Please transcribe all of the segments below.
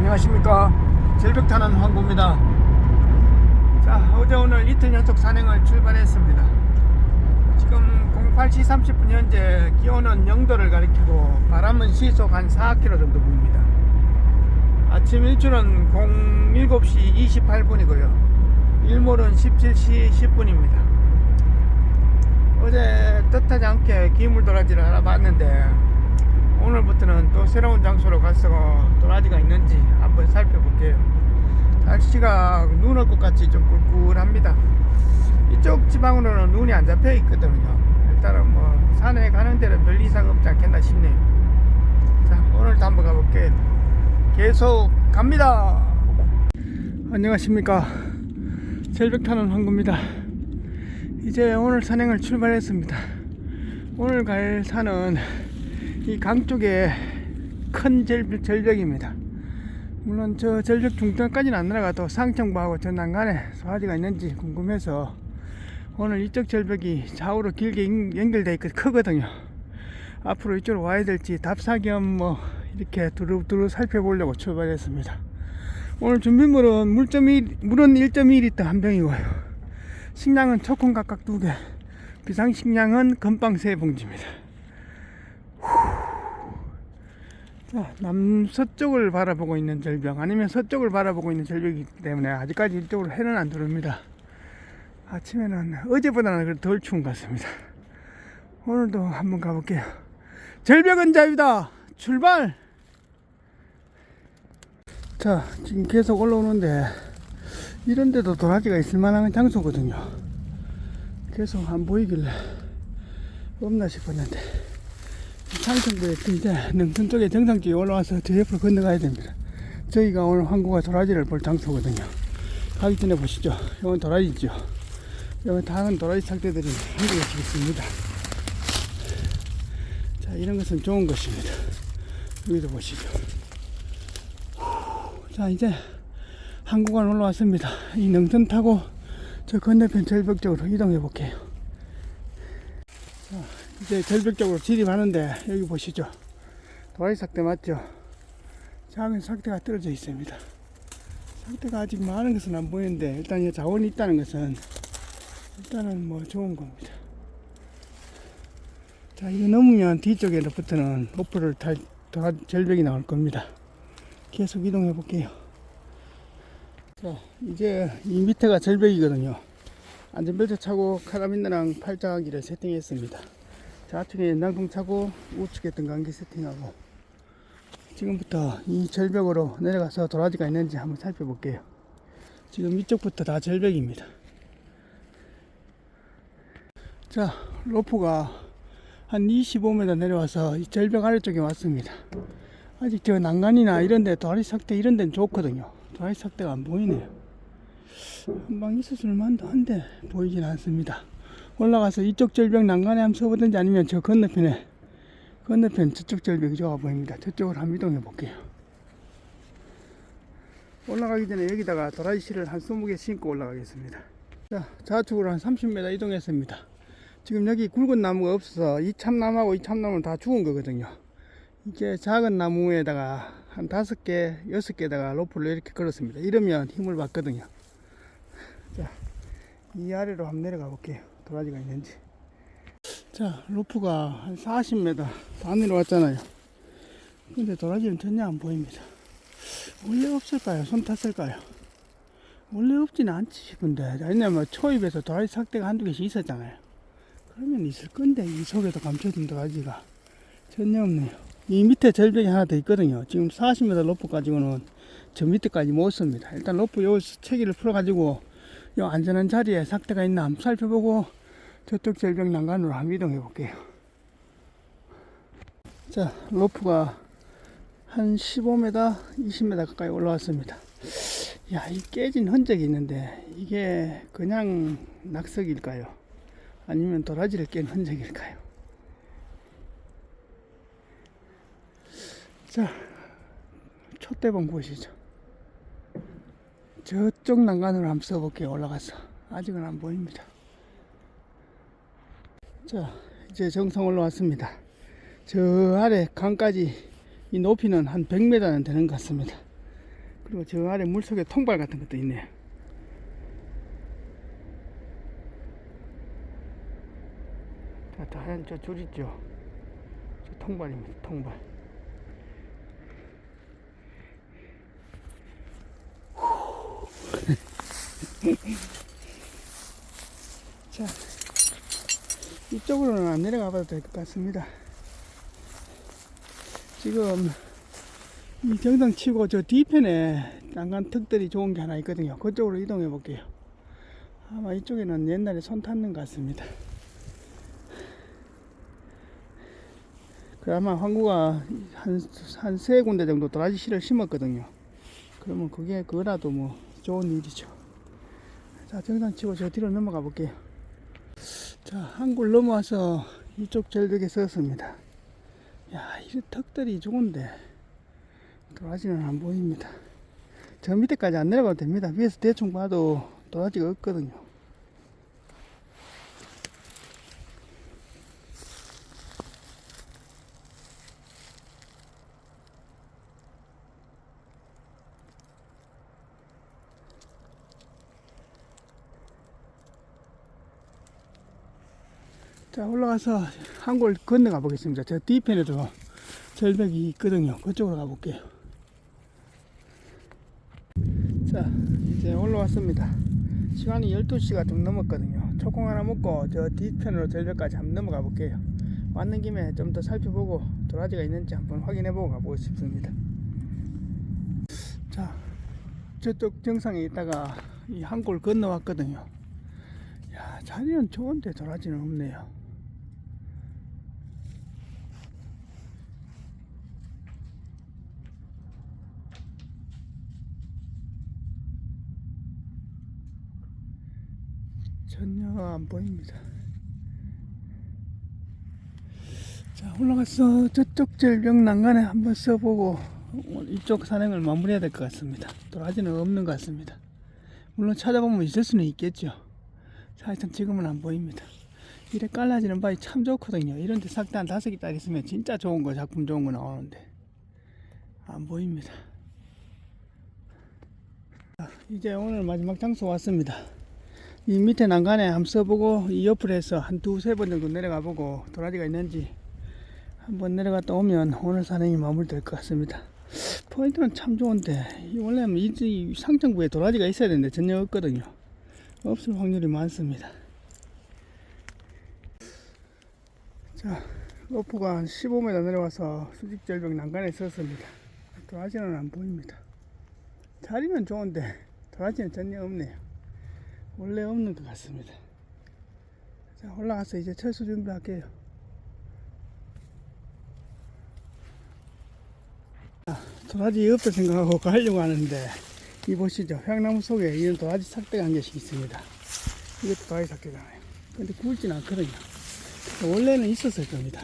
안녕하십니까? 절벽타는 황구입니다. 자 어제 오늘 이틀 연속 산행을 출발했습니다. 지금 08시 30분 현재 기온은 0도를 가리키고 바람은 시속 한 4km 정도 부입니다. 아침 일출은 07시 28분이고요. 일몰은 17시 10분입니다. 어제 뜻하지 않게 기물 도라지를 하나 봤는데 오늘부터는 또 새로운 장소로 가서 도라지가 있는지 한번 살펴볼게요. 날씨가 눈 올 것 같이 좀 꿀꿀합니다. 이쪽 지방으로는 눈이 안 잡혀 있거든요. 일단은 뭐 산에 가는 데는 별 이상 없지 않겠나 싶네요. 자, 오늘도 한번 가볼게요. 계속 갑니다. 안녕하십니까. 절벽 타는 황구입니다. 이제 오늘 산행을 출발했습니다. 오늘 갈 산은 이 강 쪽에 큰 절벽, 절벽입니다. 물론 저 절벽 중간까지는 안 내려가도 상청부하고 저 난간에 소화지가 있는지 궁금해서 오늘 이쪽 절벽이 좌우로 길게 연- 연결되어 있고 크거든요. 앞으로 이쪽으로 와야 될지 답사 겸 뭐 이렇게 두루두루 살펴보려고 출발했습니다. 오늘 준비물은 물점 1, 물은 1.2리터 한 병이고요. 식량은 초콘 각각 두 개, 비상식량은 건빵 세 봉지입니다. 자, 남서쪽을 바라보고 있는 절벽 아니면 서쪽을 바라보고 있는 절벽이기 때문에 아직까지 이쪽으로 해는 안 들어옵니다. 아침에는 어제보다는 덜 추운 것 같습니다. 오늘도 한번 가볼게요. 절벽은 자유다. 출발! 자, 지금 계속 올라오는데 이런 데도 도라지가 있을 만한 장소거든요. 계속 안 보이길래 없나 싶었는데 상승부에 이제 능선 쪽에 정상 쪽에 올라와서 저 옆으로 건너가야 됩니다. 저희가 오늘 항구가 도라지를 볼 장소거든요. 가기 전에 보시죠. 이건 도라지죠. 여기 다른 도라지 상태들이 한국에 있습니다. 자, 이런 것은 좋은 것입니다. 여기도 보시죠. 자, 이제 항구간 올라왔습니다. 이 능선 타고 저 건너편 절벽 쪽으로 이동해 볼게요. 이제 절벽 쪽으로 진입하는데 여기 보시죠. 도라지 삭대 맞죠? 작은 삭대가 떨어져 있습니다. 삭대가 아직 많은 것은 안 보이는데 일단 이 자원이 있다는 것은 일단은 뭐 좋은 겁니다. 자 이거 넘으면 뒤쪽에부터는 오프를 탈 도라 절벽이 나올 겁니다. 계속 이동해 볼게요. 자 이제 이 밑에가 절벽이거든요. 안전벨트 차고 카라빈너랑 팔짱하기를 세팅했습니다. 좌측에 연장통 차고 우측에 등간기 세팅하고 지금부터 이 절벽으로 내려가서 도라지가 있는지 한번 살펴볼게요. 지금 이쪽부터 다 절벽입니다. 자, 로프가 한 25m 내려와서 이 절벽 아래쪽에 왔습니다. 아직 저 난간이나 이런데 도라지 삭대 이런 데는 좋거든요. 도라지 삭대가 안 보이네요. 한방 있었을 만도 한데 보이진 않습니다. 올라가서 이쪽 절벽 난간에 한번 서보든지 아니면 저 건너편에 건너편 저쪽 절벽이 좋아 보입니다. 저쪽으로 한번 이동해 볼게요. 올라가기 전에 여기다가 도라지 씨를 한 20개 심고 올라가겠습니다. 자, 좌측으로 한 30m 이동했습니다. 지금 여기 굵은 나무가 없어서 이 참나무하고 이 참나무는 다 죽은 거거든요. 이제 작은 나무에다가 한 다섯 개, 여섯 개에다가 로프를 이렇게 걸었습니다. 이러면 힘을 받거든요. 자, 이 아래로 한번 내려가 볼게요. 도라지가 있는지. 자, 로프가 한 40m 다 내려왔잖아요. 근데 도라지는 전혀 안 보입니다. 원래 없을까요? 손 탔을까요? 원래 없지는 않지 싶은데. 왜냐면 초입에서 도라지 삭대가 한두 개씩 있었잖아요. 그러면 있을 건데, 이 속에도 감춰진 도라지가 전혀 없네요. 이 밑에 절벽이 하나 더 있거든요. 지금 40m 로프 가지고는 저 밑에까지 못 씁니다. 일단 로프 요 체기를 풀어 가지고 요 안전한 자리에 삭대가 있나 한번 살펴보고 저쪽 절벽 난간으로 한번 이동해 볼게요. 자, 로프가 한 15m, 20m 가까이 올라왔습니다. 야, 이 깨진 흔적이 있는데 이게 그냥 낙석일까요? 아니면 도라지를 깬 흔적일까요? 자, 촛대봉 보시죠. 저쪽 난간으로 한번 써볼게요. 올라가서. 아직은 안 보입니다. 자, 이제 정상 올라왔습니다. 저 아래 강까지 이 높이는 한 100m는 되는 것 같습니다. 그리고 저 아래 물속에 통발 같은 것도 있네요. 자, 저 하얀 저 줄 있죠? 저 통발입니다, 통발. 자, 이쪽으로는 안 내려가 봐도 될 것 같습니다. 지금 이 정상 치고 저 뒤편에 난간 턱들이 좋은 게 하나 있거든요. 그쪽으로 이동해 볼게요. 아마 이쪽에는 옛날에 손 탔는 것 같습니다. 그 아마 황구가 한, 한 세 군데 정도 도라지 씨를 심었거든요. 그러면 그게 그거라도 뭐 좋은 일이죠. 자, 정상 치고 저 뒤로 넘어가 볼게요. 자, 한굴 넘어와서 이쪽 절벽에 섰습니다. 야, 이 턱들이 좋은데 도라지는 안 보입니다. 저 밑에까지 안 내려가도 됩니다. 위에서 대충 봐도 도라지가 없거든요. 자, 올라가서 한 골 건너가 보겠습니다. 저 뒤편에도 절벽이 있거든요. 그쪽으로 가볼게요. 자, 이제 올라왔습니다. 시간이 12시가 좀 넘었거든요. 초콩 하나 먹고 저 뒤편으로 절벽까지 한번 넘어가 볼게요. 왔는 김에 좀 더 살펴보고 도라지가 있는지 한번 확인해 보고 가보고 싶습니다. 자, 저쪽 정상에 있다가 이 한 골 건너왔거든요. 야, 자리는 좋은데 도라지는 없네요. 전혀 안 보입니다. 자, 올라가서 저쪽 절벽 난간에 한번 써보고 오늘 이쪽 산행을 마무리해야 될 것 같습니다. 도라지는 없는 것 같습니다. 물론 찾아보면 있을 수는 있겠죠. 사실상 지금은 안 보입니다. 이래 깔라지는 바위 참 좋거든요. 이런 데 삭대 한 다섯 개딱 있으면 진짜 좋은 거, 작품 좋은 거 나오는데. 안 보입니다. 자, 이제 오늘 마지막 장소 왔습니다. 이 밑에 난간에 한번 써보고 이 옆으로 해서 한 두세 번 정도 내려가 보고 도라지가 있는지 한번 내려갔다 오면 오늘 산행이 마무리될 것 같습니다. 포인트는 참 좋은데 이 원래는 이, 이 상층부에 도라지가 있어야 되는데 전혀 없거든요. 없을 확률이 많습니다. 자, 로프가 한 15m 내려와서 수직절벽 난간에 섰습니다. 도라지는 안 보입니다. 자리는 좋은데 도라지는 전혀 없네요. 원래 없는 것 같습니다. 자, 올라가서 이제 철수 준비할게요. 자, 도라지 없다 생각하고 가려고 하는데, 이 보시죠. 향나무 속에 이런 도라지 삭대가 한 개씩 있습니다. 이것도 도라지 삭대잖아요. 근데 굵진 않거든요. 원래는 있었을 겁니다.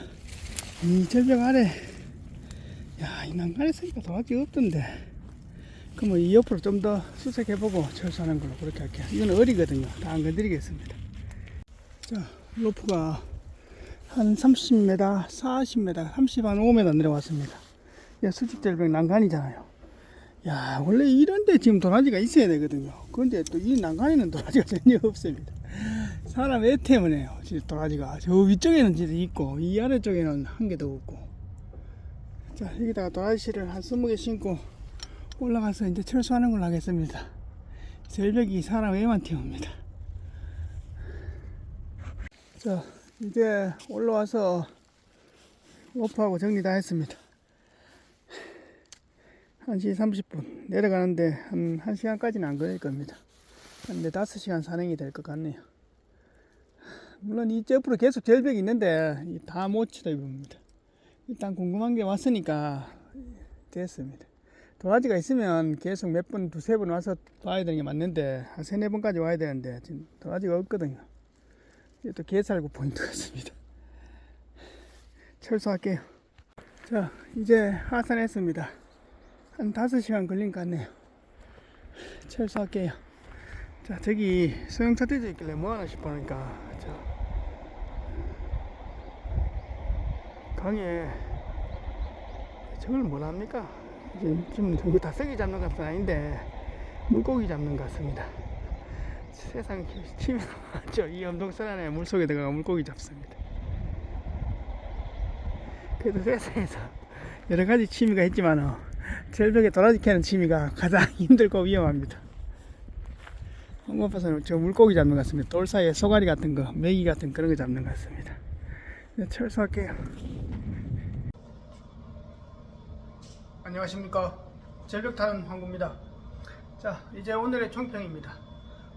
이 절벽 아래, 야, 이 난간에 서니까 도라지 없던데. 그러면 이 옆으로 좀 더 수색해보고 철수하는 걸로 그렇게 할게요. 이건 어리거든요. 다 안 건드리겠습니다. 자, 로프가 한 30m, 40m, 30, 한 5m 내려왔습니다. 야, 수직절벽 난간이잖아요. 야, 원래 이런데 지금 도라지가 있어야 되거든요. 그런데 또 이 난간에는 도라지가 전혀 없습니다. 사람 애 때문에요. 도라지가. 저 위쪽에는 있고, 이 아래쪽에는 한 개도 없고. 자, 여기다가 도라지 씨를 한 20개 심고, 올라가서 이제 철수하는 걸로 하겠습니다. 절벽이 사람 애만 태웁니다. 자, 이제 올라와서 로프하고 정리 다 했습니다. 1시 30분 내려가는데 한 1시간까지는 안 걸릴 겁니다. 한 4, 5시간 산행이 될 것 같네요. 물론 이 옆으로 계속 절벽이 있는데 다 못 치다 입니다. 일단 궁금한 게 왔으니까 됐습니다. 도라지가 있으면 계속 몇 번, 두세 번 와서 봐야 되는 게 맞는데, 한 세네 번까지 와야 되는데, 지금 도라지가 없거든요. 이것도 개살구 포인트 같습니다. 철수할게요. 자, 이제 하산했습니다. 한 다섯 시간 걸린 것 같네요. 철수할게요. 자, 저기 소형차 떼져 있길래 뭐하나 싶으니까, 저, 강에, 저걸 뭘 합니까? 지금 좀 이거 다슬기 잡는 것은 아닌데 물고기 잡는 것 같습니다. 세상 취미 많죠. 이 엄동산 안에 물속에 들어가 물고기 잡습니다. 그래도 세상에서 여러 가지 취미가 있지만 절벽에 도라지 캐는 취미가 가장 힘들고 위험합니다. 한국에서는 저 물고기 잡는 것 같습니다. 돌 사이에 소가리 같은 거, 메기 같은 그런 거 잡는 것 같습니다. 네, 철수할게요. 안녕하십니까. 절벽 타는 황구입니다. 자, 이제 오늘의 총평입니다.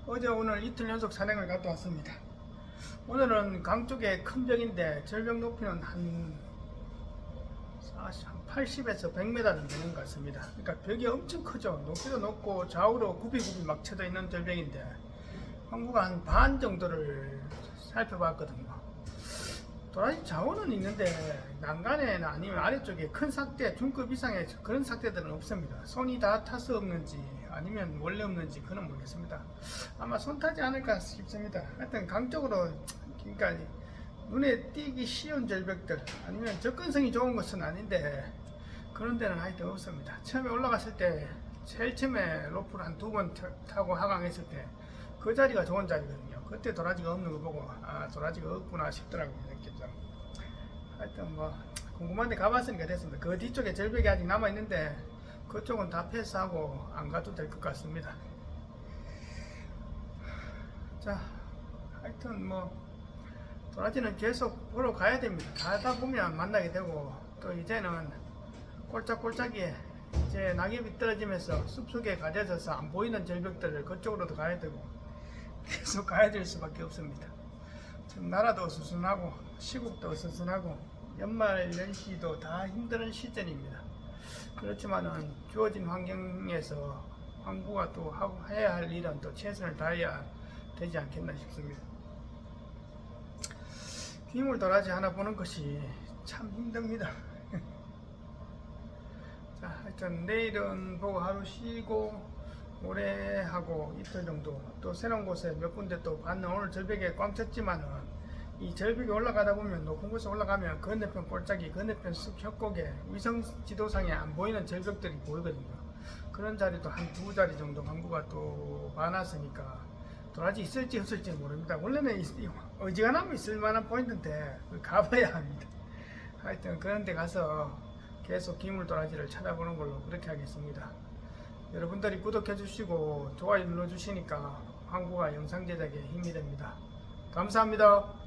어제 오늘 이틀 연속 산행을 갔다 왔습니다. 오늘은 강 쪽에 큰 벽인데 절벽 높이는 한 80에서 100m는 되는 것 같습니다. 그러니까 벽이 엄청 크죠. 높이도 높고 좌우로 굽이굽이 막 쳐져 있는 절벽인데 항구가 한 반 정도를 살펴봤거든요. 도라지 자원은 있는데 난간에나 아니면 아래쪽에 큰 삭대, 중급 이상의 그런 삭대들은 없습니다. 손이 다 타서 없는지 아니면 원래 없는지 그는 모르겠습니다. 아마 손 타지 않을까 싶습니다. 하여튼 강 쪽으로 그러니까 눈에 띄기 쉬운 절벽들 아니면 접근성이 좋은 것은 아닌데 그런 데는 하여튼 없습니다. 처음에 올라갔을 때 제일 처음에 로프를 한 두 번 타고 하강했을 때 그 자리가 좋은 자리거든요. 그때 도라지가 없는 거 보고 아 도라지가 없구나 싶더라고요. 느꼈죠. 하여튼 뭐 궁금한데 가봤으니까 됐습니다. 그 뒤쪽에 절벽이 아직 남아 있는데 그쪽은 다 패스하고 안 가도 될 것 같습니다. 자, 하여튼 뭐 도라지는 계속 보러 가야 됩니다. 가다 보면 만나게 되고 또 이제는 꼴짝꼴짝이 이제 낙엽이 떨어지면서 숲속에 가려져서 안 보이는 절벽들을 그쪽으로도 가야 되고 계속 가야 될 수밖에 없습니다. 지금 나라도 어수선하고 시국도 어수선하고 연말 연시도 다 힘든 시즌입니다. 그렇지만은 주어진 환경에서 항구가 또 하고 해야 할 일은 또 최선을 다해야 되지 않겠나 싶습니다. 귀물 도라지 하나 보는 것이 참 힘듭니다. 자, 하여튼 내일은 보고 하루 쉬고 모레 하고 이틀 정도 또 새로운 곳에 몇 군데 또 갔는 오늘 절벽에 꽝 쳤지만은 이 절벽에 올라가다 보면 높은 곳에 올라가면 건너편 골짜기 건너편 숲 협곡에 위성 지도상에 안 보이는 절벽들이 보이거든요. 그런 자리도 한 두 자리 정도 광구가 또 많았으니까 도라지 있을지 없을지 모릅니다. 원래는 어지간하면 있을 만한 포인트인데 가봐야 합니다. 하여튼 그런 데 가서 계속 기물 도라지를 찾아보는 걸로 그렇게 하겠습니다. 여러분들이 구독해 주시고 좋아요 눌러 주시니까 한국어 영상 제작에 힘이 됩니다. 감사합니다.